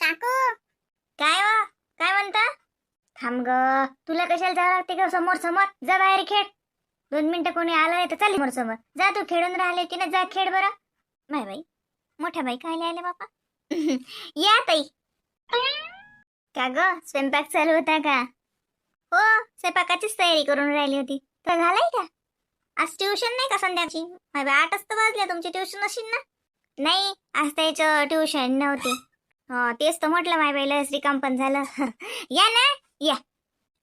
काकू? काय वा काय म्हणता? थांब ग. तुला कशाला जावं लागते का समोर समोर जा बाहेर खेळ. दोन मिनिटं कोणी आलं नाही तर चाल समोर समोर जा तू खेळून राहिले की ना जा खेळ बरं. नाही बाई मोठ्या बाई काय आले बापा? या ताई. का ग? स्वयंपाक चालू होता का? हो स्वयंपाकाचीच तयारी करून राहिली होती. तर झालाय का? आज ट्युशन नाही का संध्याची माय बाई आठच तर वाजल्या तुमची ट्युशन असेल ना? नाही आज त्याचं ट्युशन नव्हती. हो हो, तेच तर म्हटलं माय बाईला श्रीकाम पण झालं. या ना या.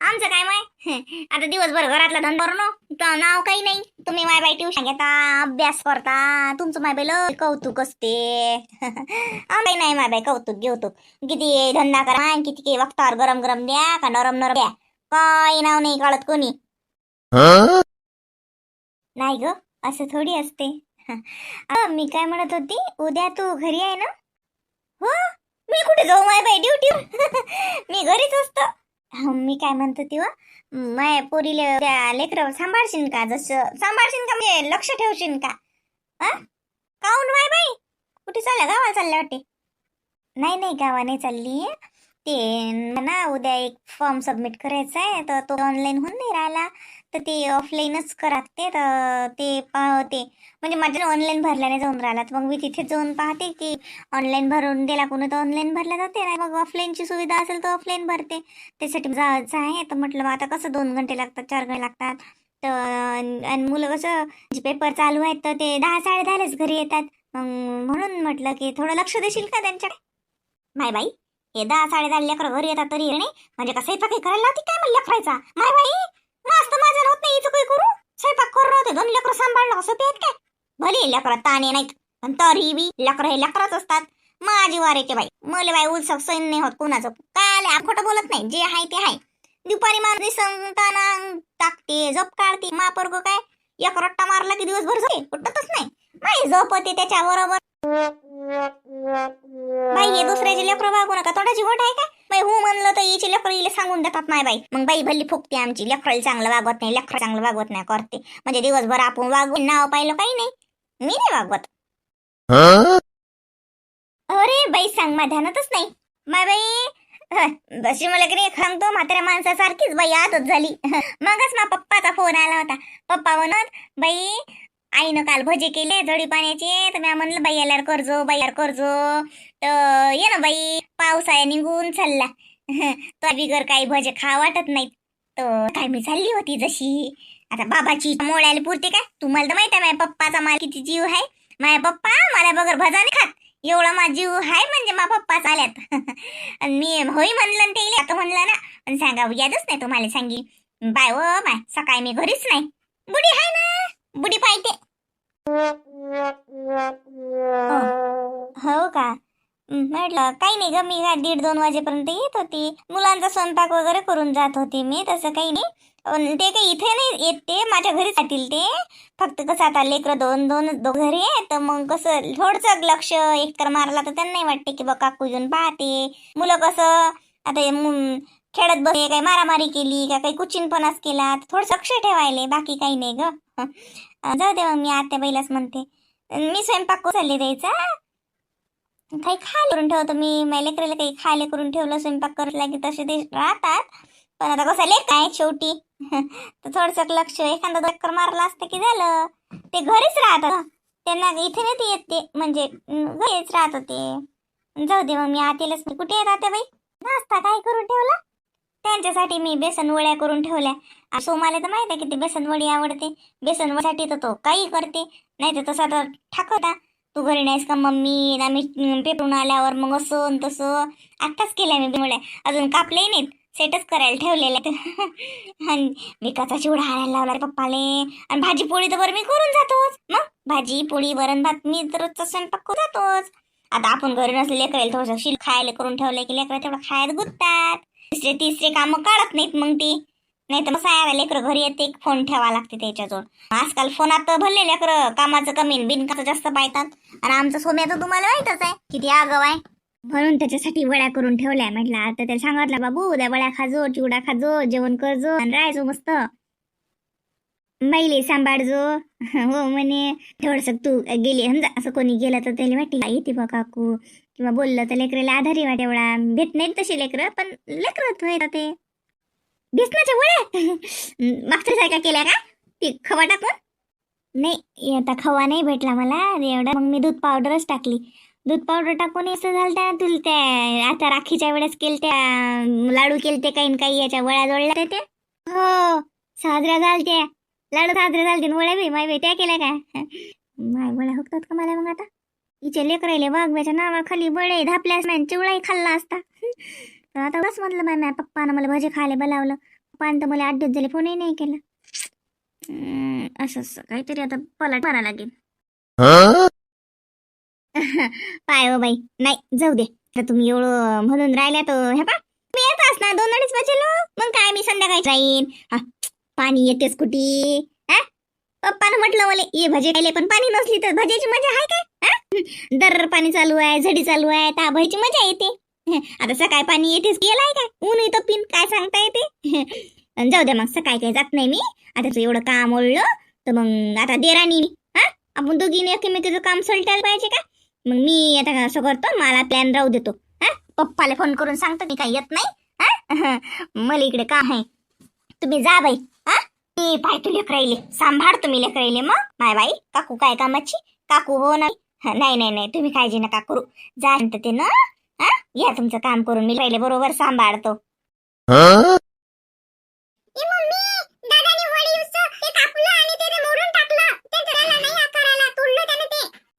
आमचं काय माय? आता दिवसभर घरातला धंदा नो नाव काही नाही. तुम्ही माय बाई ट्युशन घेता अभ्यास करता. तुमचं माय बाई लय कौतुक असते. काही नाही माय बाई कौतुक घेऊतुक किती धंदा करा किती वक्तावर गरम गरम द्या का नरम नरम द्या. काही नाव नाही कळत कोणी. नाही ग असं थोडी असते. मी काय म्हणत होती उद्या तू घरी आहे ना? हो? मी कुठे जाऊ? माय बाई ड्युटी मी घरीच असतो. मी काय म्हणतो तेव्हा माय पोरीले त्या लेकर सांभाळशील का? जसं सांभाळशील का मी? लक्ष ठेवशील का? हा काऊन माय बाई? कुठे चालल्या? गावाला चालल्या वाटते? नाही नाही गावा नाही चालली. ते ना उद्या एक फॉर्म सबमिट करायचा आहे तर तो ऑनलाईन होऊन नाही राहिला. तर ते ऑफलाईनच कराते तर ते पाहते म्हणजे माझ्या ऑनलाईन भरल्याने जाऊन राहिला तर मग मी तिथे जाऊन पाहते की ऑनलाईन भरून दिला कोणी तर ऑनलाईन भरल्या जाते. नाही मग ऑफलाईनची सुविधा असेल तर ऑफलाईन भरते. त्यासाठी जायचं आहे. तर म्हटलं मग आता कसं दोन घंटे लागतात चार घंटे लागतात? तर आणि मुलं कसं जे पेपर चालू आहेत तर ते दहा साडे दहालाच घरी येतात. मग म्हणून म्हटलं की थोडं लक्ष देशील का त्यांच्याकडे? माय बाई हे दहा साडे दहा लेकरं घरी येतात तरी नाही म्हणजे का काही करायला लावते काय मला लेकरायचा? माय बाई मस्त माझं नाही इथं काही करू? स्वयंपाक करू राहते दोन लेकरं सांभाळलं असं ते काय? भले लेकरं ताणे नाहीत पण तरी बी लेकरं हे लेकरच असतात. माझी वारेचे बाई मले बाई उत्सव सैन नाही होत कोणाचं. काय आले खोटं बोलत नाही जे आहे ते आहे. दुपारी मारली संताना टाकते झोप काढते. मापर्ग काय एक रट्टा मारला की दिवसभर झोपे उठतच नाही. नाही झोपते त्याच्या बरोबर बाई हे दुसऱ्याचे लेकरं वागू नका तोंडाची गोट आहे का? बाई हो म्हणलं तर हिची लेकरं हिला सांगून देतात नाही बाई. मग बाई भल्ली फुकते आमची. लेकराला चांगलं वागवत नाही लेकरं चांगलं वागवत नाही करते. म्हणजे दिवसभर आपण वागून नाव पाहिलं काही नाही. मी नाही वागवत. अरे बाई सांग मा ध्यानातच नाही. माय बाई बशी मला की सांगतो म्हाताऱ्या माणसासारखीच बाई आतच झाली. मगच मा पप्पाचा फोन आला होता. पप्पा म्हणत बाई आईनं काल भजे केले जडी पाण्याचे. तर मी म्हणलं बाई याला करजो बाई यार करजो. तर ये ना बाई पावसाळ्या निघून चालला. तो बिगर काही भजे खा वाटत नाहीत. तर काय मी चालली होती जशी. आता बाबाची मोळ्याला पुरते काय? तुम्हाला तर माहिती आहे माझ्या पप्पाचा मला किती जीव आहे. माझ्या पप्पा मला बगर भजा नाही खात. एवढा माझा जीव आहे म्हणजे मा पप्पा चाल्यात. आणि मी होई म्हणलं ते आता म्हणलं ना. पण सांगा यादच नाही तुम्हाला सांगी. बाय ओ बाय सकाळी मी घरीच नाही. बुडी आहे ना. बुडी पाहिजे हो. हो. का? म्हटलं काही नाही ग मी दीड दोन वाजेपर्यंत येत होती. मुलांचा स्वयंपाक वगैरे करून जात होती मी तसं काही नाही. ते काही इथे नाही येत ते माझ्या घरी जातील ते. फक्त कसं आता लेकरं दोन दोन दो घरी आहे तर मग कसं थोडंसं लक्ष एकतर मारला तर त्यांना नाही वाटते की बा काकू येऊन पाहते. मुलं कसं आता खेळत बसले काही मारामारी केली का काही कुचिनपणाच केला थोडं लक्ष ठेवायले बाकी काही नाही ग. जाऊ दे मग मी आत्या बैलाच म्हणते. मी स्वयंपाक करून द्यायचा? काही खायला करून ठेवतो मी. माझ्या लेकराला काही खायला करून ठेवलं स्वयंपाक करत लागे तसे ते राहतात. पण आता कसं लेक आहे शेवटी? तर थोडस लक्ष एखादा चक्कर मारला असतं की झालं? ते घरीच राहतात. त्यांना इथे नाही ते येत ते. म्हणजे घरीच राहत होते जाऊ दे मग मी आतेलच कुठे कुठे आता बाई? नाश्ता काय करून ठेवला? त्यांच्यासाठी मी बेसन वळ्या करून ठेवल्या. आ, सोमाला तर माहीत आहे की बेसन वडी आवडते. बेसन तर तो काही करते. नाही तर तसा तर ठाकवता. तू घरी नाहीस का मम्मी? आम्ही पेपरून आल्यावर मग असं तसं. आत्ताच केल्या मी बिमड्या अजून कापले नाहीत. सेटच करायला ठेवलेले आहेत. आणि विकाचा चिवडा आणायला लावला रे पप्पाले. आणि भाजी पोळी तर बरं मी करून जातोच. मग? भाजी पोळी वरण भात मी तर रोजचा स्वयंपाक करून जातोच. आता आपण घरी नसले लेकरायला थोडंसं शिल खायला करून ठेवलं की लेकरं तेवढं खायला गुंततात. तिसरे तिसरे कामं काढत नाहीत मग ती. नाही तर मग साया लेकरं घरी येते एक फोन ठेवा लागते त्याच्याजवळ. आजकाल फोनात तर भरले लेकरं कामाचं कमी बिनकाचं जास्त पाहतात. आणि आमचं सोम्याचं तुम्हाला माहीतच आहे किती आगाव आहे. म्हणून त्याच्यासाठी वड्या करून ठेवल्या म्हटलं. आता त्याला सांगितलं बाबू उद्या वड्या खाजो चिवडा खाजो जेवण करजो आणि राहायचो मस्त. बाईले सांभाळजो. हो म्हणे थोडस तू गेली समजा. असं कोणी गेलं तर त्याला वाटते येते बा काकू. किंवा बोललं तर लेकराला आधारी वाटेवळा. भेट नाहीत तशी लेकरं पण लेकरं ते. बेसनाच्या वड्या मागच्या सारख्या केल्या का? ती खवा टाकून? नाही आता खवा नाही भेटला मला एवढा. मग मी दूध पावडरच टाकली. दूध पावडर टाकून असं झालं त्या तुला त्या आता राखीच्या वेळेस केल त्या लाडू केलते काही काही याच्या वळ्या जोडल्या ते हो साजऱ्या झालत्या. लाडू साजऱ्या झालते वळ्या बी माय बाई त्या केल्या काय माय वळ्या हुकतात का मला मग आता? हिचे लेकरायले वाघव्याच्या नावाखाली बळे धापल्यास मॅन चिवळाही खाल्ला असता. तर आता बस म्हटलं माय माझ्या पप्पानं मला भजे खायला बोलावलं. पप्पानं तर मला आठ दिवस झाले फोनही नाही केला. असं असं काहीतरी आता पलट मारा लागेल. पाय हो बाई नाही जाऊ दे. तर तुम्ही एवढं म्हणून राहिल्या तर हे पा मी येत ना दोन अडीच वाजेलो. मग काय मी संध्याकाळी जाईन. हा, पाणी येतेस कुठी? पप्पानं म्हटलं मला ये भजे खायले पण पाणी नसली तर भजेची मजा आहे काय? दर पाणी चालू आहे झडी चालू आहे ताबायची मजा येते. आता सकाळी पाणी येतेच गेलाय काय? ऊन येतं पिन काय सांगता येते? जाऊ दे मग सकाळी काय जात नाही मी. आता तू एवढं काम ओळलं तर मग आता देरानी हा? आपण दोघीने एकमेकीचं काम सलटायला पाहिजे का? मग मी आता असं करतो मला प्लॅन राहू देतो. हा? पप्पाला फोन करून सांगतो मी काही येत नाही. हा? मला इकडे काम आहे. तुम्ही जा बाई. हा? मी पाहतो लेकराईले. सांभाळ तुम्ही लेकराईले मग. माय बाई काकू काय कामाची? काकू हो नाही नाही नाही. तुम्ही काळजी नका करू. जा म्हणतं ते ना हा? या तुमचं काम करून मी पहिले बरोबर सांभाळतो.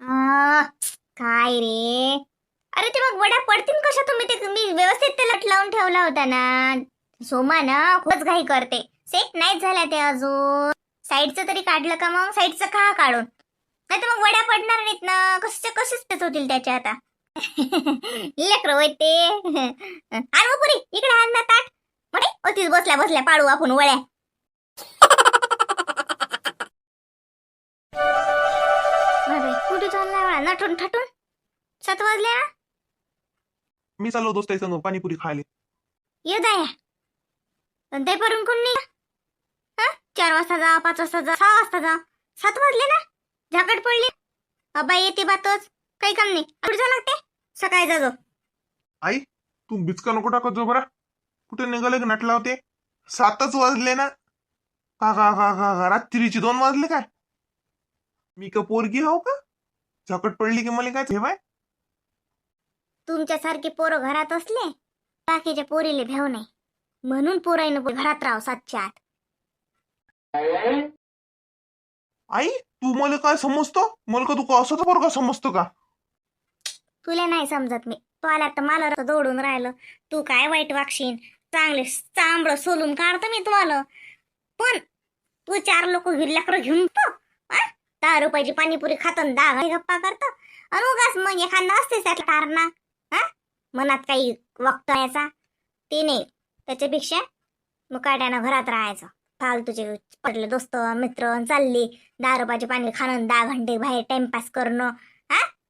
आ, काय रे? अरे ते मग वड्या पडतील कशा तुम्ही? ते मी व्यवस्थित ते लट लावून ठेवला होता ना. सोमा ना खूपच घाई करते. सेट नाही झाल्या ते अजून. साईडचं तरी काढलं का मग? साईडचं का काढून? नाही तर मग वड्या पडणार नाहीत ना. कसे कसेच तेच होतील त्याच्या आता? लेकर होय ते आण पुरी इकडे आण ना ताट. म्हणे ओतीच बसल्या बसल्या पाडू आपण वळ्या. कुठे चालला नटून ठटून सात वाजले ना मी चाललो दोस्त संग पाणीपुरी खायला. ये दाया. ते परून कोण नाही हा? चार वाजता जा पाच वाजता जा सहा वाजता जा. सात वाजले ना? झाकट पडली. अब्बा येते बातच. काही काम नाही. कुठे जा लागते सकाळी जा जो आई तू बिचका नको टाकत जो बरा कुठे निघाले का नटला होते? सातच वाजले ना. का का का का का रात्रीची दोन वाजले काय? मी का पोरगी हो का? झाकट पडली की मला काय ठेवाय? तुमच्यासारखे पोरं घरात असले बाकीच्या पोरीले भेव नाही. म्हणून पोराईनं घरात राव सातच्या आत. आई तू मला काय समजतो? मला का तू का असं पोरगा समजतो का? तुला नाही समजत मी. तो आला तर मला रक्त राहिलं. तू काय वाईट वागशीन? चांगले चांबड सोलून काढतो मी तुम्हाला. पण तू चार लोक लेकरं घेऊन तो दहा रुपयाची पाणीपुरी खातो दहा गप्पा करतो. आणि उगाच मग एखादा असते तारणा. कारणा हा मनात काही वक्त यायचा. ते नाही. त्याच्यापेक्षा मुकाट्यानं घरात राहायचं. फालतूचे पडले दोस्त मित्र चालले. दहा रुपयाचे पाणी खाणं दहा घंटे बाहेर टाइमपास करणं.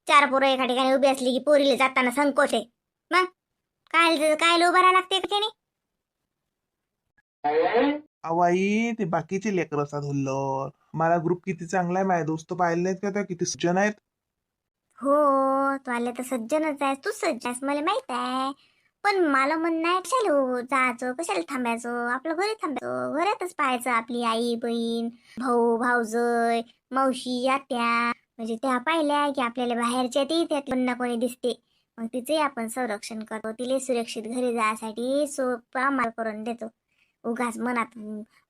चार पोरं एका ठिकाणी उभी असली की पोरीला जाताना संकोच आहे. मग? काय काय उभं राहा लागते का त्याने? अवाई ते बाकीचे लेकर असतात हुल्लर. मला ग्रुप किती चांगला आहे माझे दोस्त पाहिले नाहीत का त्या? किती सज्जन आहेत. हो तू आले तर सज्जनच आहेस. तू सज्ज आहेस मला माहीत आहे. पण मला म्हणणं आहे कशाला हो जायचं? कशाला थांबायचं? आपलं घरी थांबायचं. घरातच पाहायचं आपली आई बहीण भाऊ भाऊजय मावशी आत्या. म्हणजे त्या पाहिल्या की आपल्याला बाहेरच्या ते त्यात कोणी ना कोणी दिसते. मग तिचे आपण संरक्षण करतो. तिला सुरक्षित घरी जायसाठी सोपा माल करून देतो. उगाच मनात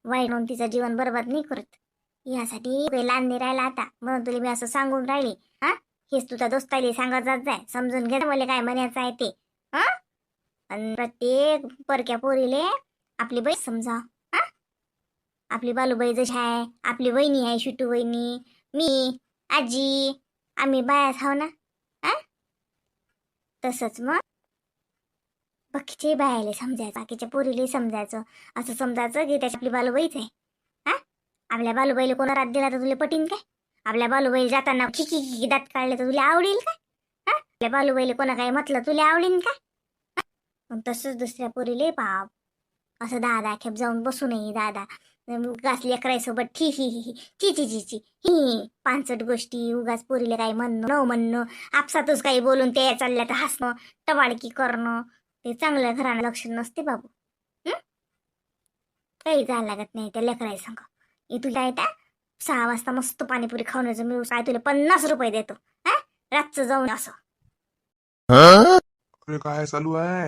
वाईट म्हणून तिचं जीवन बरबाद नाही करत. यासाठी लहान नाही राहिला आता. म्हणून तुला मी असं सांगून राहिली. हा? हेच तुझा दोस्ताले सांगत जात जाय. समजून घे मला काय म्हणायचं आहे ते. हा? आणि प्रत्येक परक्या पोरीले आपली बाई समजा. हा? आपली बालूबाई जशी आहे आपली वहिनी आहे शिटू वहिनी मी आजी आम्ही बायाच हाव ना? आ? तसंच मग? बाकीचे बायाले समजायचं बाकीच्या पोरीले समजायचं. असं समजायचं की त्याची आपली बालूबाईच आहे. हा आपल्या बालूबाईला कोणा रात दिला तर तुला पटीन काय? आपल्या बालूबाईला जाताना खिकी खिकी दात काढले तर तुला आवडेल का हा आपल्या बालूबाईला कोणा काय म्हटलं तुला आवडेल का मग तसंच दुसऱ्या पोरीले बाप. असं दहा दहा खेप जाऊन बसू नये दादा. उगाच लेकराईसोबत ठी ही ही ही ची ची ची ची ही पांचट गोष्टी उगाच पोरीले काही म्हणणं न म्हणणं आपसातच काही बोलून ते चालल्या तर हसणं टवाळकी करणं ते चांगल्या घरानं लक्ष नसते बाबू. हं? काही जायला लागत नाही त्या लेकराई संग. इथून काय त्या? सहा वाजता मस्त पाणीपुरी खाऊन यायचं मी काय तुला पन्नास रुपये देतो. हा? रातचं जाऊन असं. काय चालू आहे?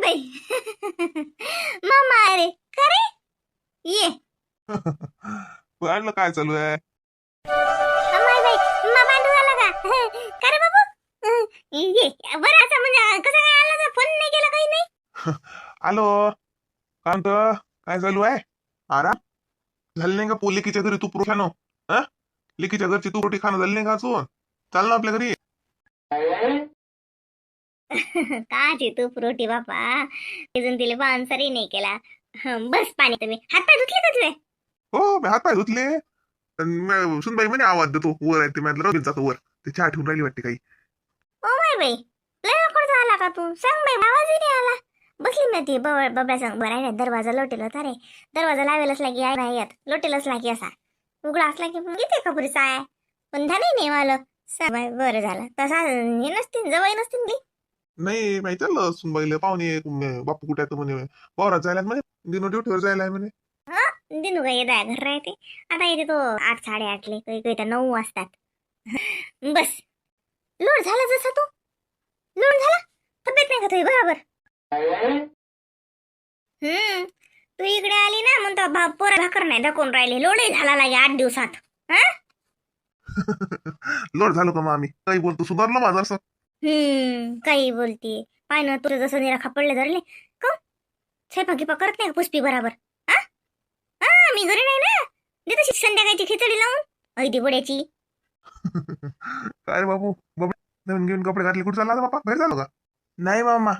बाई. मामा अरे खरे? ये. पाहिलं काय चालू आहे? अमाय बाई मा पांडू आला का? का रे बाबू? हं, ये बरं असं म्हणजे कसं काय आला तर फोन नाही केला काही नाही? आलो. काय म्हणतो काय चालू आहे? आराम? झालं नाही का पो लेकीच्या घरी? तू पुरो खाणं हा? लेकीच्या घरची तू रोटी खाणं झाली नाही का अजून? चाल ना आपल्या घरी. काची तू रोटी बापा? अजून तिला बांसरही नाही केला. हं, बस पाणी तुम्ही. हात पाय धुतले का तुझे हो मी हात पाय धुतले. अन सुनबाई म्हणे आवाज देतो. वर आहे ते माझ्या रवीत जातो वर. ते चहा ठेवून राहिली वाटते काही. ओ माय बाई लय लवकर आला का तू? सांग बाई आवाजही नाही आला. बसली मी ती बबा बब्या सांग. बरं आहे ना दरवाजा लोटेल होता रे दरवाजा लावेलच लागी आहे नाही येत. लोटेलच लागी असा. उघडा असला की येते खबरीचा आहे पण झाली नाही मला सांग बाई बरं झालं. तसा हे नसतील जवळ नसतील ती नाही माहिती आलं सुनबाईला पाहुणे म- बापू कुठे आहे तर म्हणे वावरात जायला म्हणे दिनो ड्युटीवर जायला आहे म्हणे. दिनू काय येत घर राहते? आता येते तो आठ साडेआठले काही काही तर नऊ वाजतात. बस. लोड झाला जसा तू? लोड झाला? तब्येत नाही का तुझी? बरोबर. हम्म. तू इकडे आली ना म्हणतो बा पोरा भाकर नाही दाखवून राहिले. लोडही झाला लागे आठ दिवसात. लोड झालो का मग आम्ही? काही बोलतो सुधारलं माझं असं? हम्म. काही बोलते. पाय ना तुझं जसं निराखा पडले धरले. का स्वयंपाक करत नाही पुष्पी बराबर? हा हा मी घरी नाही ना? देतो शिक संध्याकाळची खिचडी लावून. ऐदी बुड्याची काय रे बाबू? बाबा नवीन घेऊन कपडे घातले. कुठे चालला बापा बाहेर झालो का नाही मामा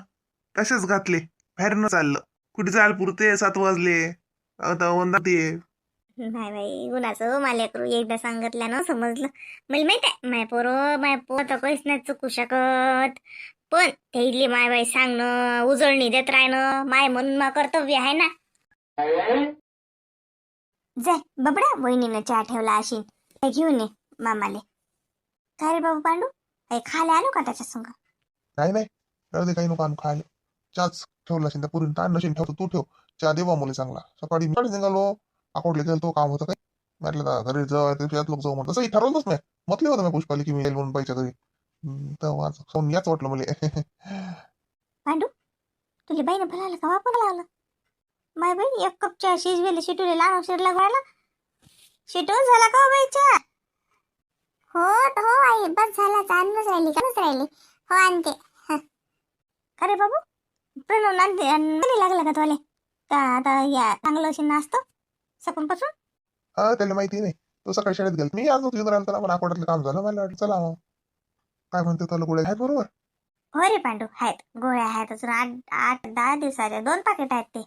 तसेच घातले. बाहेर न चाललं. कुठे चाल पुरते सात वाजले. आता वंदा ते नाही बाई गुणाचं हो? मला करू एकदा सांगितल्या ना समजलं. मला माहीत आहे माय पोर माय पोर तर काहीच नाही चुकू शकत. पण ते इथली माय बाई सांगणं उजळणी देत राहणं माय म्हणून मा कर्तव्य आहे ना. जाय बबड्या वहिनीनं चहा ठेवला अशी घेऊन ये मामाले. काय रे बाबू पांडू? काही खायला आलो का त्याच्या संग? नाही नाही राहू दे काही नको आणू खायला. चहाच ठेवला असेल तर पुरून ताण नशीन ठेवतो तू ठेव. चहा देवा मुले चांगला. सकाळी मी सकाळी निघालो. अकोटले गेलो तो काम होतं काय? म्हटलं घरी जाऊ त्याच्यात लोक जाऊ. म्हणतो तसंही ठरवलंच नाही म्हटलं होतं मी पुष्पाली की मी येईल म्हणून पाहिजे घरी तेव्हा खाऊन याच वाटलं मला. पांडू तुझ्या बाईनं भरायला का? वापर लावलं माय बाई एक कप चहा शिजवेले शिटूले लहान शिरला घाला शिटून झाला का हो बाई चहा हो हो आई बस झाला चांगलंच राहिली काच राहिली. हो आणते. अरे बाबू? प्रणव नांदे नाही लागला का तुला? का आता या चांगलं अशी नाचतो? सकाळपासून हा त्याला माहिती नाही. तो सकाळी शाळेत गेला मी आज होतो राहिला त्याला पण अकोटातलं काम झालं. मला वाटलं चला मग. काय म्हणते त्याला गोळ्या आहेत बरोबर? हो रे पांडू आहेत. गोळ्या आहेत अजून आठ आठ दहा दिवसाच्या. दोन पाकिट आहेत ते.